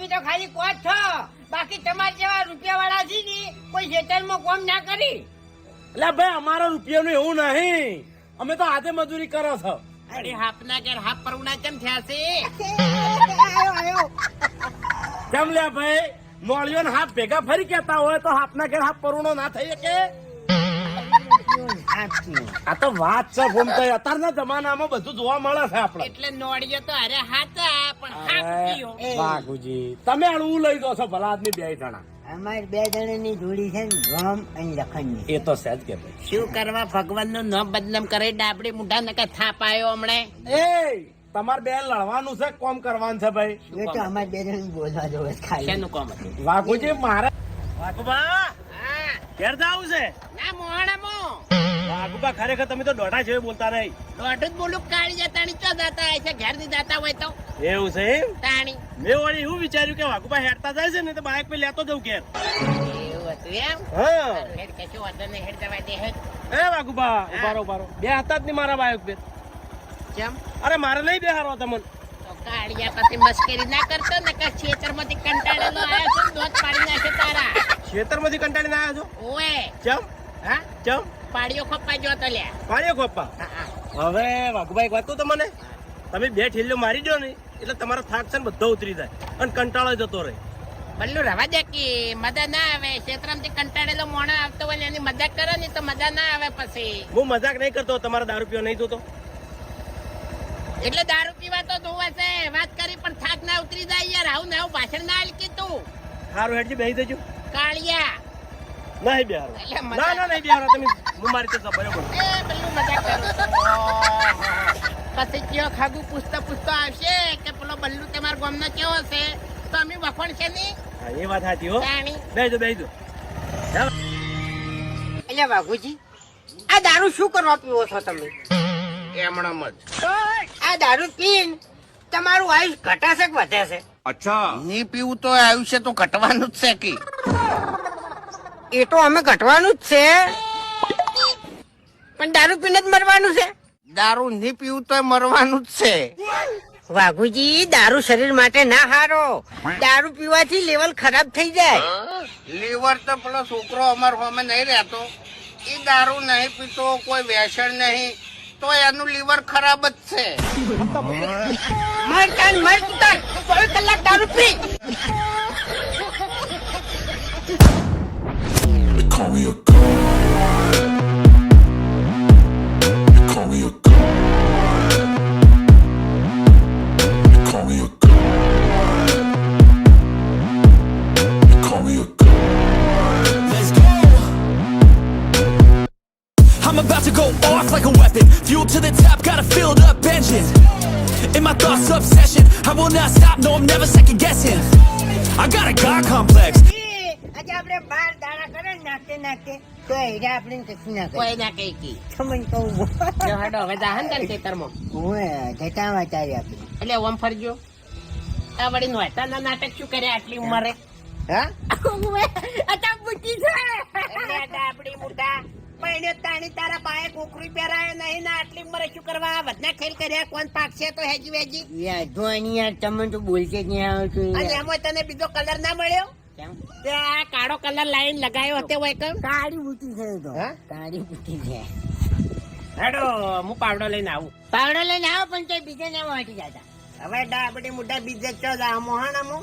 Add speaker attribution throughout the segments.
Speaker 1: તમે તો ખાલી કોચ છો. બાકી તમારા જેવા રૂપિયા વાળા છે ને કોઈ ખેતરમાં કોમ ના કરી.
Speaker 2: એટલે ભાઈ અમારા રૂપિયાનું એવું નહીં. અમે તો હાથે મજૂરી કરો છો.
Speaker 3: અરે હાપના ઘેર હાપ પરુણા કેમ થયા છે?
Speaker 1: આયો, આયો.
Speaker 2: કેમ લે ભાઈ? મોળિયો ને હાથ ભેગા ફરી કેતા હોય તો હાથના ઘેર હાફ પરુણો ના થઈ શકે. આ તો વાત છે ભૂમતાઈ અત્યારના જમાનામાં બધું જોવા મળે છે આપણે.
Speaker 3: એટલે નોડીએ તો અરે હાચા પણ.
Speaker 2: વાઘુજી તમે અળવું લઈ દો છો ભલા આદમી બે જણા.
Speaker 1: અમારી બે જણાની જોડી છે ને રામ અને લખન
Speaker 2: એ તો સહેજ કે ભાઈ.
Speaker 3: શું કરવા ભગવાનનું નામ બદનામ કરે ડાબડી મુઢા નકા થાપ આવ્યો હમણે?
Speaker 2: એ તમારે બે લડવાનું છે કોમ કરવાનું છે ભાઈ.
Speaker 1: એ તો અમારી બે જણ બોલવા જોવે છે ખાલી.
Speaker 3: શેનું કોમ
Speaker 2: વાઘુજી મારે વાઘુબા ઘેર જાવું છે?
Speaker 3: ના મોહણામો
Speaker 2: વાઘુબા ખરેખર તમે તો દોઢા જેવી બોલતા નહીં.
Speaker 3: દોઢ જ બોલું કાળી જતાણી ચો દાતા હોય છે? ઘેરથી જાતા હોય તો?
Speaker 2: એવું છે એમ?
Speaker 3: તાણી.
Speaker 2: મેં વળી એવું વિચાર્યું કે વાઘુબા હેડતા જાય છે ને તો બાઇક પે લેતો જઉં ઘેર. અરે મારે નહીં બેહારો તમને.
Speaker 3: કાળિયા પછી મસ્કરી ના કરતો ને કે ખેતરમાંથી કંટાળેલો આવ્યો છે દોત પાડી નાખે તારા.
Speaker 2: ખેતરમાંથી કંટાળીને આવ્યા છો?
Speaker 3: ઓએ
Speaker 2: ચમ?
Speaker 3: હા?
Speaker 2: ચમ?
Speaker 3: પાડીઓ ખોપા જો તો લ્યા
Speaker 2: પાડ્યો ખોપા. હવે વાઘુભાઈ વાત તો મને તમે બે ઠેલ્યો મારી દો ને એટલે તમારો થાક છે ને બધો ઉતરી જાય. અને કંટાળો જતો રહે.
Speaker 3: બલ્લુ રવા દે કે મજા ના આવે. ક્ષેત્રમાંથી કંટાળેલો મોણો આવતો હોય એની મજાક કરો ને તો મજા ના આવે પછી.
Speaker 2: હું મજાક નહીં કરતો તમારા દારૂ પીવો નહીં જોતો?
Speaker 3: એટલે દારૂ પીવા તો જોવા છે. વાત કરી પણ થાક ના ઉતરી જાય યાર. આવું ને આવું ભાષણ ના આલકી તું.
Speaker 2: સારું હેડજી બેસી દેજો
Speaker 3: કાળિયા.
Speaker 2: નહીં બેહારો. ના ના નહીં બેહારો. તમે હું મારી તો બરોબર
Speaker 3: એ બલ્લુ મજાક કરું. પછી કયો ખાગું પૂછતા પૂછતા આવશે કે પેલો બલ્લુ તમારા ગામનો કેવો છે? તો અમે વખોણ છે નહીં
Speaker 2: હા એ વાત સાચી હો. બેસી દો
Speaker 1: એટલે બાબુજી આ દારૂ શું કરવા પીવો છો તમે?
Speaker 3: એમણાં જ.
Speaker 1: આ દારૂ પીન તમારું આયુષ ઘટાશે કે વધે છે?
Speaker 3: અચ્છા. નહીં પીવું તો આયુષ્ય તો ઘટવાનું જ છે કે.
Speaker 1: એ તો અમે ઘટવાનું જ છે. પણ દારૂ પીને જ મરવાનું છે.
Speaker 3: દારૂ નહીં પીવું તો મરવાનું જ છે.
Speaker 1: વાઘુજી દારૂ શરીર માટે ના હારો. દારૂ પીવાથી લેવલ ખરાબ થઈ જાય.
Speaker 3: લીવર તો પેલો છોકરો અમાર હોમે નહીં રહેતો. એ દારૂ નહીં પીતો કોઈ વેસણ નહીં તો એનું લીવર ખરાબ જ છે.
Speaker 1: મર કાન મર તું તાર કલાક દારૂ પી.
Speaker 4: Call me a. They call me a. They call me a. They call me a. Let's go. I'm about to go off like a weapon. Fuel to the top, got a filled up engine. In my thoughts, obsession. I will not stop, no, I'm never second guessing. I got a God complex.
Speaker 1: આપણે બાર દાડા કરે નાખે નાખતે તો હીરા આપણે કશું ના
Speaker 3: કોઈ ના કઈ કી.
Speaker 1: તમને કહું
Speaker 3: જો હડો હવે જાહન તાર ખેતરમાં.
Speaker 1: હું જતા વાચારી આપણે
Speaker 3: એટલે ઓમ ફરજો. આ વળી નોતા ના નાટક શું કરે આટલી ઉંમરે?
Speaker 1: હા?
Speaker 3: અચ્છા બુટી છે. એટલે ડાબડી મુઢા પૈણ્યો તાણી તારા પાયે કોકરી પહેરાયો નહીં ને આટલી ઉંમરે શું કરવા? વધના ખેલ કર્યા કોણ પાકશે તો હેજી વેજી?
Speaker 1: યાર આની યાર તમે તો બોલશે જ નહીં આવો
Speaker 3: અને એમાં તને બીજો કલર ના મળ્યો?
Speaker 1: કેમ?
Speaker 3: તે આ કાળો કલર લાઈન લગાયો હતો હોય કેમ
Speaker 1: કાળી બુટી છે એ તો
Speaker 3: હા?
Speaker 1: કાળી બુટી છે
Speaker 3: હેડો હું પાવડો લઈને આવું
Speaker 1: પાવડો લઈને આવો પણ તે બીજે ને વાટી જતા
Speaker 3: હવે ડાબડી મુઢા બીજે ચો જા મોહણા મો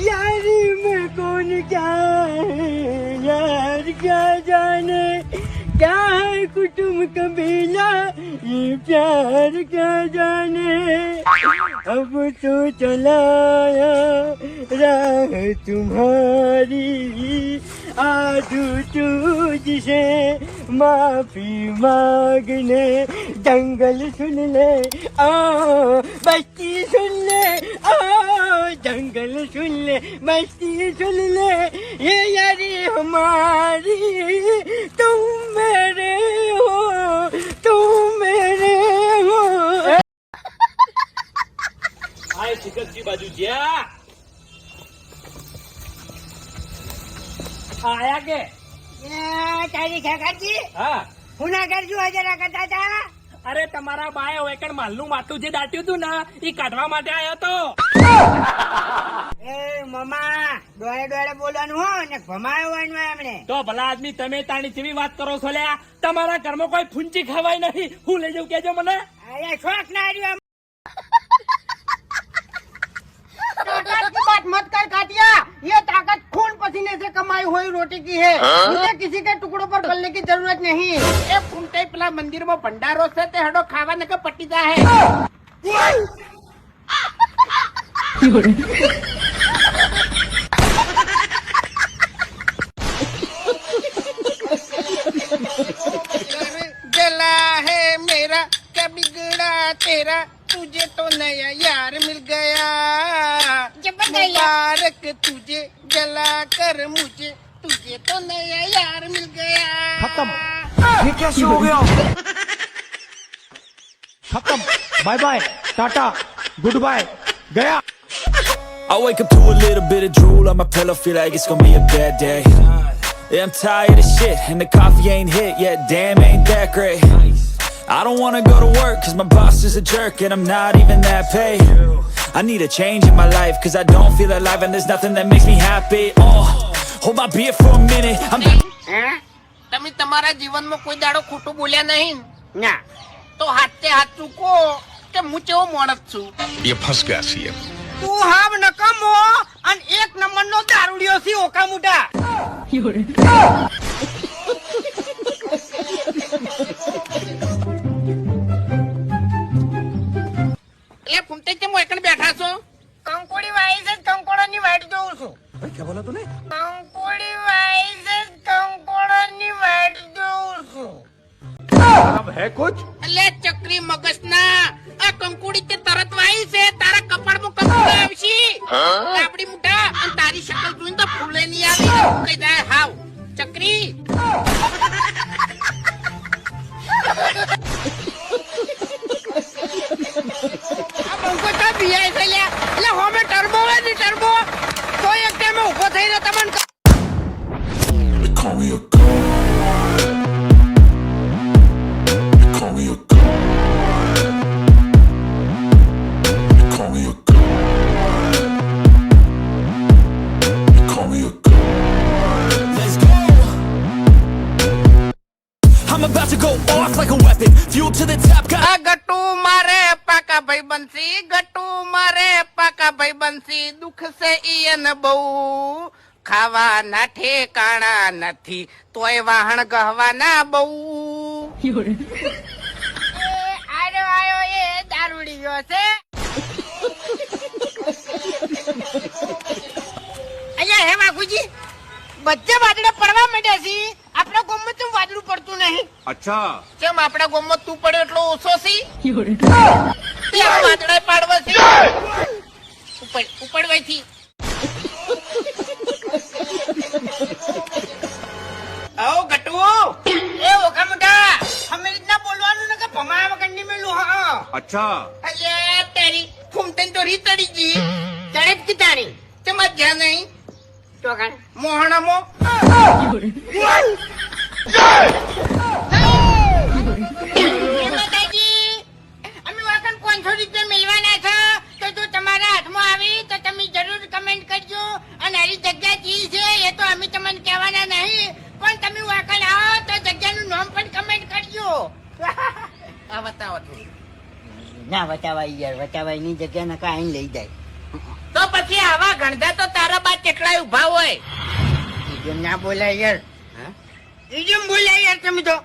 Speaker 1: यार मैं कौन क्या है यार क्या जाने क्या है कुटुम कबीला ये प्यार क्या जाने अब तो चलाया राह तुम्हारी आजू तुझसे माफी मांगने जंगल सुन ले आ बस्ती सुन ले आ जंगल सुन ले बस्ती सुन ले ये यारी हमारी
Speaker 2: શિકરજી આયા કે?
Speaker 1: તારી કાકાજી
Speaker 2: હા.
Speaker 1: હું ના કરજો કરતા હતા
Speaker 5: અરે તમારા બાએ વેકણ માલનું માટલું જે દાટ્યું હતું ને એ કાઢવા માટે આવ્યો હતો
Speaker 1: એ મમા ડોળે ડોળે બોલવાનું હો ને ભમાયો એમણે.
Speaker 5: તો ભલા આદમી તમે તાણી જેવી વાત કરો છો લ્યા. તમારા ઘરમાં કોઈ ફૂંચી ખવાય નહીં. હું લઈ જઉં કેજો મને.
Speaker 1: અરે શોખ ના રહ્યો.
Speaker 6: कमाई हुई रोटी की है। हाँ? मुझे किसी के टुकड़ों पर बलने की ज़रूरत नहीं।
Speaker 3: ए फूलते पिला मंदिर में भंडारो से ते हडो खावा नका पट्टीदा है। गला है मेरा क्या बिगड़ा तेरा? तुझे तो नया यार मिल गया। मुबारक तुझे जला कर मुझे। तुझे तो नया यार मिल गया
Speaker 7: खत्म ये कैसे हो गया खत्म bye bye tata good bye गया
Speaker 4: I wake up to a little bit of drool on my pillow, feel like it's gonna be a bad day. Yeah, I'm tired of shit, and the coffee ain't hit yet, damn, ain't that great. I don't wanna go to work, cause my boss is a jerk, and I'm not even that paid. I need a change in my life, cause I don't feel alive, and there's nothing that makes me happy. Oh, hold my beer for a minute.
Speaker 3: તમે તમારા જીવનમાં કોઈ દાડો ખોટું બોલ્યા નહીં.
Speaker 1: ના.
Speaker 3: તો હાથે હાથ ચૂકો કે હું ચેવો માણસ છું?
Speaker 8: એ ફસ ગયા
Speaker 6: છીએ. તું હાવ નકમો અને એક નંબરનો દારૂડિયો છે ઓકા મુટા
Speaker 3: એ ફૂમતે કેમ એકણ બેઠા
Speaker 6: કંકોડી વાઈ કંકોડી વાઈસ કંકોડાની વાટ જોઉં છું.
Speaker 3: હે ચક્રી ભાઈ છે ઈયન બહુ. ખાવાના ઠેકાણા નથી તોય વાહણ ગહવાના બહુ.
Speaker 6: આયો આયો એ દારૂડિયો છે અહીંયા હે બાપુજી બધે વાદળા પડવા માંડ્યા છે. આપણા ગામમાં તો વાદળું પડતું નહીં.
Speaker 3: કેમ આપણા ગામમાં તું પડ્યો એટલો ઓછો આ વાદળા પાડવા છે. ઉપર ઉપડવાથી આવો ગટુ
Speaker 6: એ ઓખા મોટા અમે રીતના બોલવાનું ને કે ભમા વગરની મેલું હા
Speaker 3: અરે તારી ફૂમતન તો રી તડી ગઈ.
Speaker 6: ચડે કે તારી
Speaker 3: મત જા નહીં.
Speaker 6: તો કાણ
Speaker 3: મોહણામાં.
Speaker 1: ના વટાવાઈ યાર વટાવાઈ ની જગ્યા નકા આઈને લઈ જાય.
Speaker 3: તો પછી આવા ગણધા તો તારા બા કેટલાય ઊભા હોય?
Speaker 1: ઈજમ ના બોલાય યાર.
Speaker 6: ઈજમ બોલાય બોલ્યા યાર તમે તો.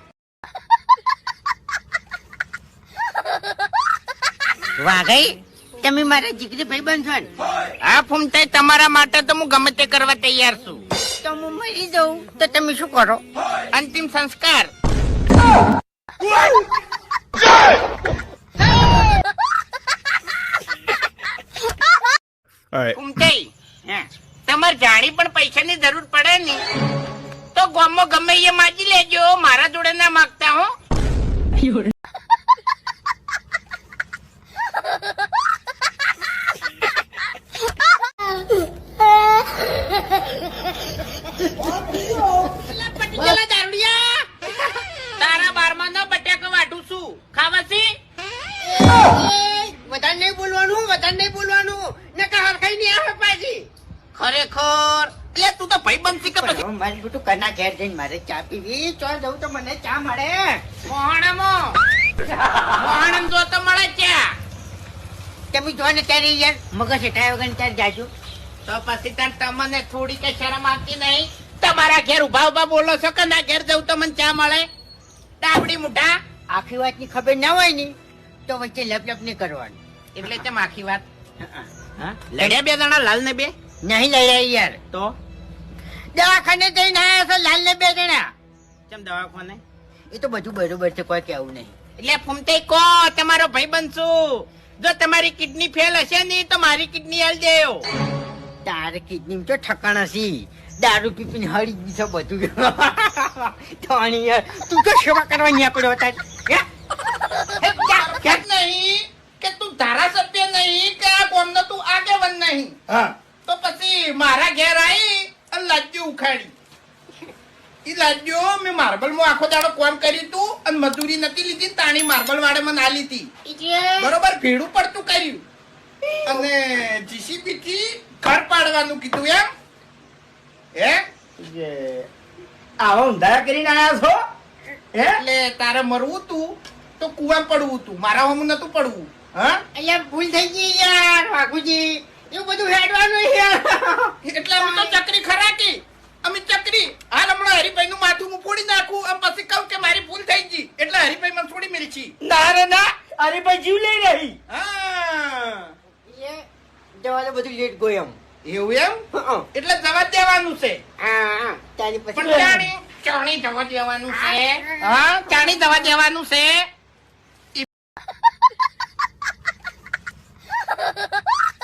Speaker 1: વાઘઈ તમે મારા જીગરી ભાઈ બનશો ને?
Speaker 3: આ ફૂમતાઈ તમારા માટે તો હું ગમે તે કરવા તૈયાર છું.
Speaker 1: તો હું મરી જાઉં. તો તમે શું કરો?
Speaker 3: અંતિમ સંસ્કાર. ફૂમતાઈ તમારે જાણી પણ પૈસાની જરૂર પડે ને. તો ગામમાં ગમે એ માજી લેજો. મારા જોડે ના માગતા હો અલા, પટી ગયેલા દારૂડિયા. તારા બારમાં ન બટાકા વાઢું છું ખાવા છે ખરેખર લે તું તો ભાઈ બનશી કે પછી
Speaker 1: હવે મારી બેટું કના ઘેર જઈને મારે ચા પીવી. ચો જવું તો મને ચા મળે.
Speaker 3: મોહણમો મોહણમ જો તો મળે ત્યાં
Speaker 1: તમે જો ને ત્યારે યાર મગજ હટાય વગર ત્યારે જાજો.
Speaker 3: તો પછી તાર તમને થોડી કે શરમ આવતી નહીં. તમારા ઘેર ઊભા ઊભા બોલો છો કે ના ઘેર જવું તો મને ચા મળે? ડાબડી મુઠા
Speaker 1: આખી વાતની ખબર ના હોય ને તો વચ્ચે લપ લપ નહીં કરવાની.
Speaker 3: એટલે તેમ આખી વાત? લડ્યા બે જણા લાલ ને બે?
Speaker 1: નહીં લડ્યા યાર.
Speaker 3: તો?
Speaker 1: દવાખાને જઈને આયા છો લાલ ને બે જણા?
Speaker 3: કેમ દવાખાને?
Speaker 1: એ તો બધું બરોબર છે કોઈ કેવું નહીં.
Speaker 3: એટલે ફૂમતે કો તમારો ભાઈ બનશું જો તમારી કિડની ફેલ હશે ને તો મારી કિડની હાલ દેવો
Speaker 1: તારે કિડની તો ઠકાણ સી દારૂ પીપીને હળી ગઈ છે બધું. તોણી તું તો સેવા કરવા નીકળ્યો હતા હે?
Speaker 3: નહીં? કે તું ધારાસભ્ય નહીં કે આ ગામનો તું આગેવન નહીં?
Speaker 1: હા.
Speaker 3: તો પછી મારા ઘેર આવી લાજ્યો ઉખાડી. એ લાજ્યો મેં માર્બલમાં આખો દાડો કોમ કર્યું તું અને મજૂરી નથી લીધી તાણી માર્બલ વાળે મને આલી
Speaker 6: લીધી
Speaker 3: બરોબર? ભેડું પડતું કર્યું. અને જીસીબી થી ઘર પાડવાનું કીધું એમ. હે?
Speaker 2: આવો ઊંધા કરીને આયા છો? હે?
Speaker 3: એટલે તારે મરવું તું તો કુવા પડવું તું. મારા હોમ નતું પડવું. હા?
Speaker 1: અહીંયા ભૂલ થઈ ગઈ યાર વાઘુજી. એવું બધું હેડવાનું છે
Speaker 3: એટલે હું તો ચકરી ખરાકી. અમે ચકરી. હાલ હમણાં હરિભાઈ નું માથું હું ફોડી નાખું. અને પછી કહું કે મારી ભૂલ થઈ ગઈ. એટલે હરિભાઈ મને થોડી મેરી છી.
Speaker 2: ના રે ના. હરિભાઈ જીવ લઈ રહી.
Speaker 3: હા.
Speaker 1: જવાનું બધું લેટ ગયો એમ.
Speaker 3: એવું એમ? એટલે જવા દેવાનું છે.
Speaker 1: હા
Speaker 3: પણ ચાણી જવા દેવાનું છે. હા ચાણી જવા દેવાનું છે.